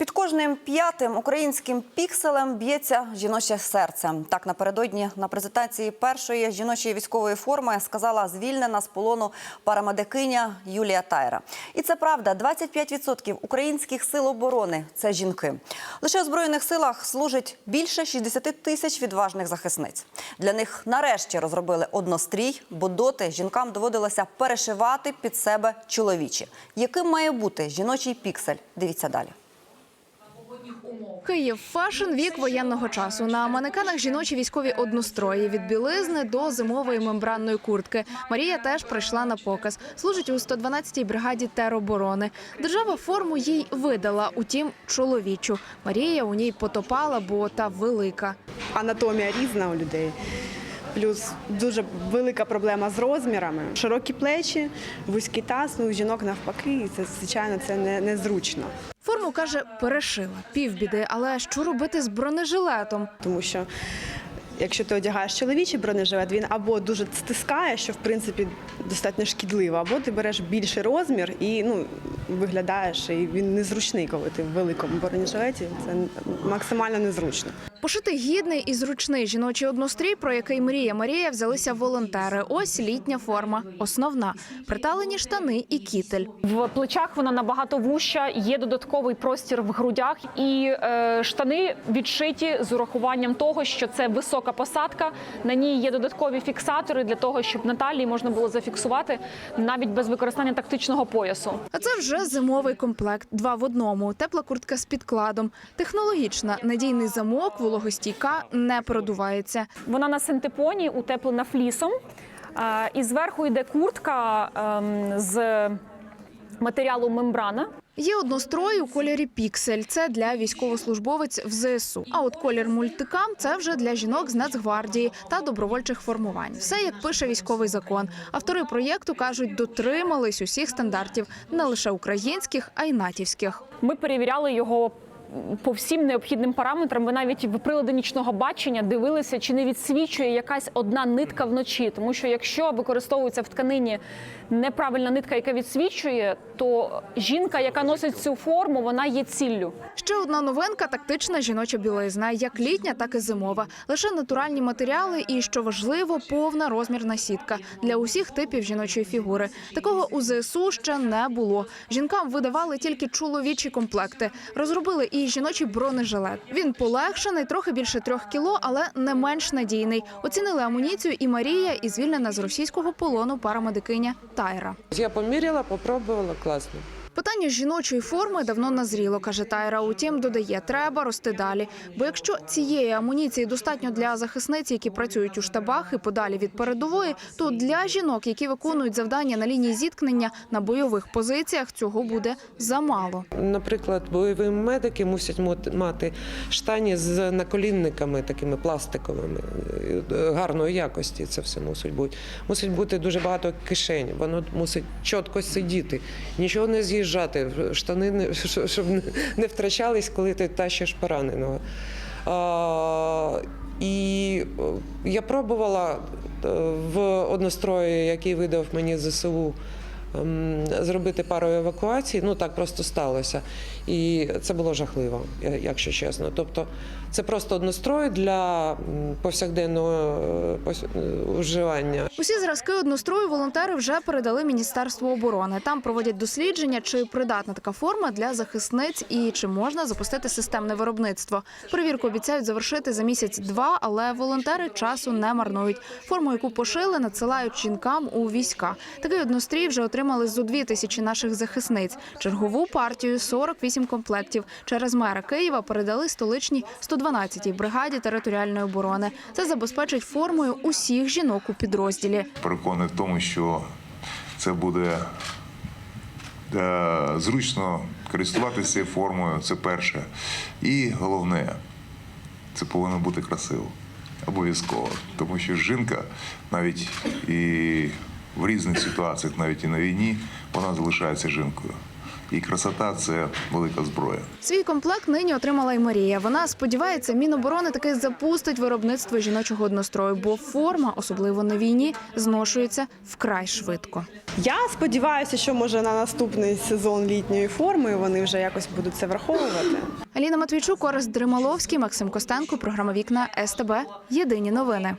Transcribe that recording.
Під кожним п'ятим українським пікселем б'ється жіноче серце. Так напередодні на презентації першої жіночої військової форми сказала звільнена з полону парамедикиня Юлія Тайра. І це правда, 25% українських сил оборони це жінки. Лише у збройних силах служить більше 60 тисяч відважних захисниць. Для них нарешті розробили однострій, бо доти жінкам доводилося перешивати під себе чоловічі. Яким має бути жіночий піксель? Дивіться далі. Київ фешн вік воєнного часу. На манекенах жіночі військові однострої від білизни до зимової мембранної куртки. Марія теж прийшла на показ. Служить у 112-й бригаді тероборони. Держава форму їй видала, утім, чоловічу. Марія у ній потопала, бо та велика. Анатомія різна у людей. Плюс дуже велика проблема з розмірами. Широкі плечі, вузький таз, ну у жінок навпаки, і це звичайно це не, незручно. Форму каже, перешила півбіди, але що робити з бронежилетом? Тому що якщо ти одягаєш чоловічий бронежилет, він або дуже стискає, що в принципі достатньо шкідливо, або ти береш більший розмір і ну, виглядаєш, і він незручний, коли ти в великому бронежилеті. Це максимально незручно. Пошити гідний і зручний жіночий однострій, про який мріє Марія, взялися волонтери. Ось літня форма, основна приталені штани і кітель. В плечах вона набагато вуща, є додатковий простір в грудях, і е, штани відшиті з урахуванням того, що це висока посадка. На ній є додаткові фіксатори для того, щоб на талії можна було зафіксувати навіть без використання тактичного поясу. А це вже зимовий комплект. Два в одному. Тепла куртка з підкладом. Технологічна, надійний замок, вологостійка, не продувається. Вона на синтепоні, утеплена флісом, і зверху йде куртка ем, з матеріалу мембрана. Є однострой у кольорі піксель. Це для військовослужбовець в ЗСУ. А от колір мультикам це вже для жінок з Нацгвардії та добровольчих формувань. Все як пише військовий закон. Автори проєкту кажуть, дотримались усіх стандартів не лише українських, а й натівських. Ми перевіряли його по всім необхідним параметрам. Ви навіть в прилади нічного бачення дивилися, чи не відсвічує якась одна нитка вночі. Тому що якщо використовується в тканині неправильна нитка, яка відсвічує, то жінка, яка носить цю форму, вона є ціллю. Ще одна новинка тактична жіноча білизна, як літня, так і зимова. Лише натуральні матеріали і, що важливо, повна розмірна сітка для усіх типів жіночої фігури. Такого у ЗСУ ще не було. Жінкам видавали тільки чоловічі комплекти. Розробили і жіночий бронежилет. Він полегшений, трохи більше трьох кіло, але не менш надійний. Оцінили амуніцію і Марія, і звільнена з російського полону парамедикиня Тайра. Я поміряла, попробувала, класно. Питання жіночої форми давно назріло, каже Тайра. Утім, додає, треба рости далі. Бо якщо цієї амуніції достатньо для захисниць, які працюють у штабах і подалі від передової, то для жінок, які виконують завдання на лінії зіткнення на бойових позиціях, цього буде замало. Наприклад, бойові медики мусять мати штані з наколінниками такими пластиковими, е, гарної якості. Це все мусить бути. Мусить бути дуже багато кишень. Воно мусить чітко сидіти, нічого не з'їжджати. Штани не щоб не- не втрачались, коли ти тащиш пораненого. А, і е, я пробувала е, в однострої, який видав мені ЗСУ. Ем, Зробити пару евакуацій, ну так просто сталося. І це було жахливо, якщо чесно. Тобто, це просто однострой для повсякденного е, е, вживання. Усі зразки однострою волонтери вже передали Міністерству оборони. Там проводять дослідження, чи придатна така форма для захисниць і чи можна запустити системне виробництво. Перевірку обіцяють завершити за місяць-два, але волонтери часу не марнують. Форму, яку пошили, надсилають жінкам у війська. Такий однострій вже отримали зо дві тисячі наших захисниць. Чергову партію 48 комплектів через мера Києва передали столичній 112-й бригаді територіальної оборони. Це забезпечить формою усіх жінок у підрозділі. переконаний в тому, що це буде е, зручно користуватися цією формою. Це перше. І головне, це повинно бути красиво. Обов'язково. Тому що жінка навіть і в різних ситуаціях, навіть і на війні, вона залишається жінкою. І красота це велика зброя. Свій комплект нині отримала і Марія. Вона сподівається, Міноборони таки запустить виробництво жіночого однострою, бо форма, особливо на війні, зношується вкрай швидко. Я сподіваюся, що може на наступний сезон літньої форми вони вже якось будуть це враховувати. Аліна Матвійчук, Орест Дрималовський, Максим Костенко. Програма Вікна СТБ. Єдині новини.